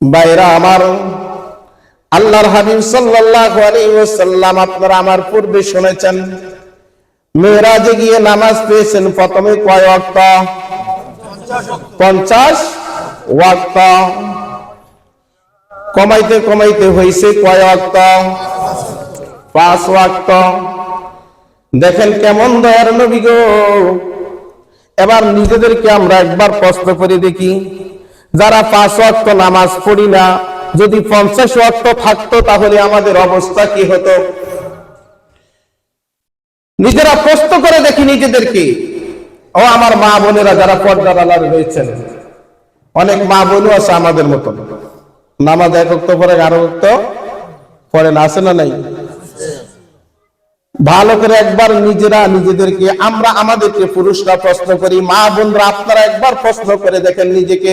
বাইরা আমার, আল্লাহর হাবিব সাল্লাল্লাহু আলাইহি ওয়াসাল্লাম আপনারা আমার পূর্বে শুনেছেন মেরাজে গিয়ে নামাজ পেয়েছেন প্রথমে কয় ওয়াক্ত? পঞ্চাশ ওয়াক্ত। কমাইতে কমাইতে হয়েছে কয় ওয়াক্ত? পাঁচ ওয়াক্ত। দেখেন কেমন দয়ার নবী গো। এবার নিজেদেরকে আমরা একবার প্রশ্ন করে দেখি। যারা পাঁচ ওয়াক্ত নামাজ পড়ি না, যদি পঞ্চাশ ওয়াক্ত থাকতো, তাহলে আমাদের অবস্থা কি হতো? নিজেরা প্রশ্ন করে দেখি নিজেদেরকে। ও আমার মা বোনেরা যারা পর্দার আলার রয়েছেন, অনেক মা বোনও আছে আমাদের মতন। নামাজ এক ওয়াক্ত পরে আরও ওয়াক্ত পরে না, আছে না নাই? ভালো করে একবার নিজেরা নিজেদেরকে, আমরা আমাদেরকে পুরুষরা প্রশ্ন করি, মা বোনরা আপনারা একবার প্রশ্ন করে দেখেন নিজেকে।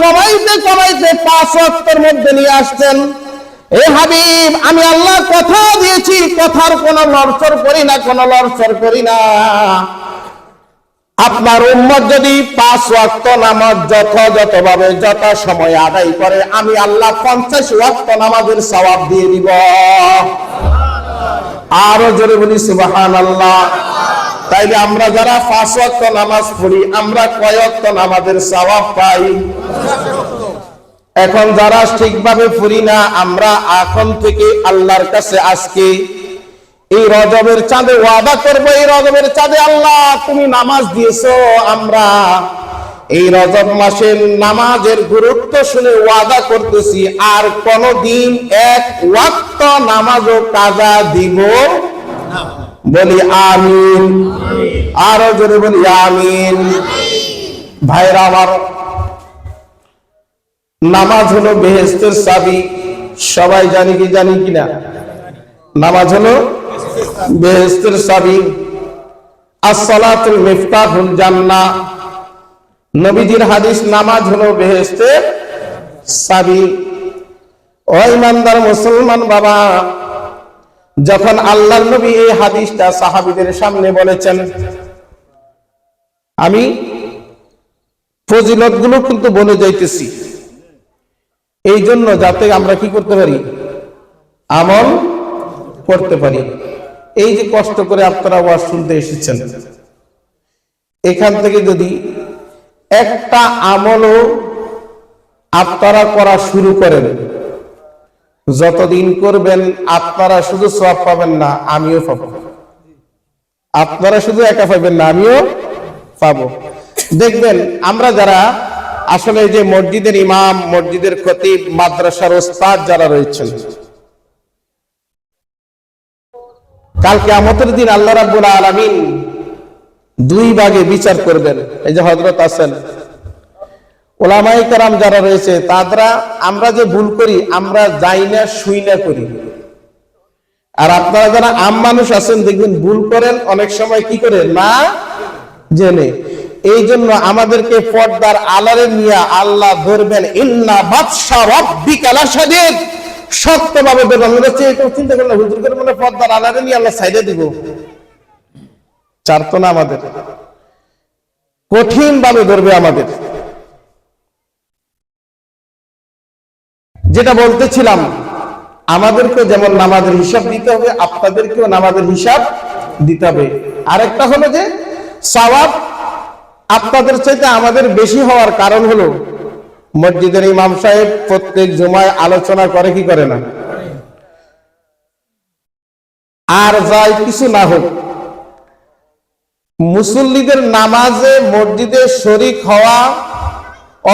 কমাইতে কমাইতে পাঁচ ওয়াক্তের মধ্যে নিয়ে আসছেন। এ হাবিব, আমি আল্লাহ কথা দিয়েছি, কথার কোনো লড়চড় করি না, কোনো লড়চড় করি না। আপনার উম্মত যদি পাঁচ ওয়াক্ত নামাজ যথাযথ ভাবে যথা সময় আদায় করে, আমি আল্লাহ পঞ্চাশ ওয়াক্ত নামাজের সওয়াব দিয়ে দিব। আরও জোরে বলি সুবাহান আল্লাহ তাইলে আমরা যারা পাঁচ ওয়াক্ত নামাজ পড়ি, আমরা কয় নামাজের সওয়াব পাই? এখন যারা ঠিকভাবে পড়ি না, আমরা এখন থেকে আল্লাহর কাছে আজকে এই রজবের চাঁদে ওয়াদা করব, এই রজবের চাঁদে, আল্লাহ, তুমি নামাজ দিয়েছ, আমরা এই রজব মাসের নামাজের গুরুত্ব শুনে ওয়াদা করতেছি, আর কোনদিন এক ওয়াক্ত নামাজও কাজা দিব বলি আমিন। আরও জোরে বলি আমিন। ভাইরা আমার নামাজ হলো বেহেস্তের চাবি। সবাই জানি কি জানি কিনা নামাজ হলো বেহেস্তের চাবি। আসসালাতুল মিফতাহুল জান্নাহ নবীজির হাদিস নামাজ হলো বেহেস্তের চাবি। ও ইমানদার মুসলমান বাবা যখন আল্লাহর নবী এই হাদিসটা সাহাবীদের সামনে বলেছেন, আমি ফজিলতগুলো কিন্তু বলে যাইতেছি। এই জন্য যাতে আমরা কি করতে পারি? আমল করতে পারি। এই যে কষ্ট করে আপনারা ওয়াজ শুনতে এসেছেন, এখান থেকে যদি একটা আমলও আপনারা করা শুরু করেন যতদিন করবেন, আপনারা শুধু সব পাবেন না, আমিও পাবো। আপনারা শুধু একা পাবেন না, আমিও পাবো। দেখবেন, আমরা যারা, আসলে যে মসজিদের ইমাম, মসজিদের খতিব, মাদ্রাসার ওস্তাদ যারা রয়েছেন কালকে আমতের দিন আল্লাহ রাব্বুল আলামিন দুই ভাগে বিচার করবেন। এই যে হজরত আছেন ওলামাই কারাম যারা রয়েছে, তারা, আমরা যে ভুল করি, আমরা যাই না, শুই না করি। আর আপনারা যারা আম মানুষ আছেন, দেখবেন ভুল করেন, অনেক সময় কি করে না, জেনে। এই জন্য আমাদেরকে পর্দার আলারে নিয়ে আল্লাহ ধরবেন, ইন্না বাদশা রব্বিকা লাশাদীদ। শক্তভাবে ধরবেন আমরা চেয়ে চিন্তা করলাম হুজুর করে মনে পর্দার আলারে নিয়ে আল্লাহ সাইডে দিব। চারতো না আমাদের। কঠিন ভাবে ধরবে আমাদের। যেটা বলতেছিলাম আমাদেরকে যেমন নামাজের হিসাব দিতে হবে, আপনাদেরকেও নামাজের হিসাব দিতে হবে। আরেকটা হলো যে, সওয়াব আপনাদের চাইতে আমাদের বেশি হওয়ার কারণ হলো, মসজিদের ইমাম সাহেব প্রত্যেক জুমায় আলোচনা করে কি করে না? আর যাই কিছু না হোক, মুসল্লিদের নামাজে মসজিদে শরিক হওয়া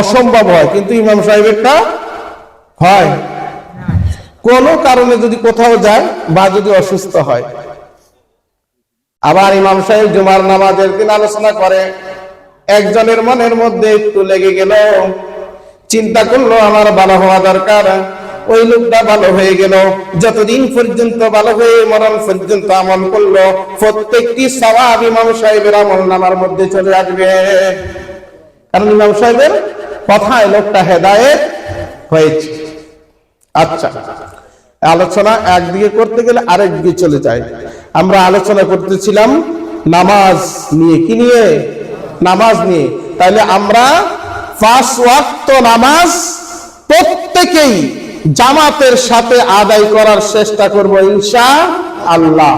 অসম্ভব হয়, কিন্তু ইমাম সাহেবেরটা হয়। কোনো কারণে যদি কোথাও যায় বা যদি অসুস্থ হয়। আবার ইমাম সাহেব জুমার নামাজের দিন আলোচনা করে, একজনের মনের মধ্যে একটু লেগে গেল, চিন্তা করল, আমার ভালো হওয়া দরকার, ওই লোকটা ভালো হয়ে গেল, যতদিন পর্যন্ত ভালো হয়ে মরণ পর্যন্ত আমল করল, প্রত্যেকটি সওয়াব ইমাম সাহেবের আমল নামার মধ্যে চলে আসবে। কারণ ইমাম সাহেবের কথায় লোকটা হেদায়েত হয়েছে। আচ্ছা। আলোচনা একদিকে করতে গেলে আরেক দিকে চলে যায়। আমরা আলোচনা করতেছিলাম নামাজ নিয়ে। কি নিয়ে? নামাজ নিয়ে। তাহলে আমরা পাঁচ ওয়াক্ত নামাজ প্রত্যেকেই জামাতের সাথে আদায় করার চেষ্টা করব ইনশা আল্লাহ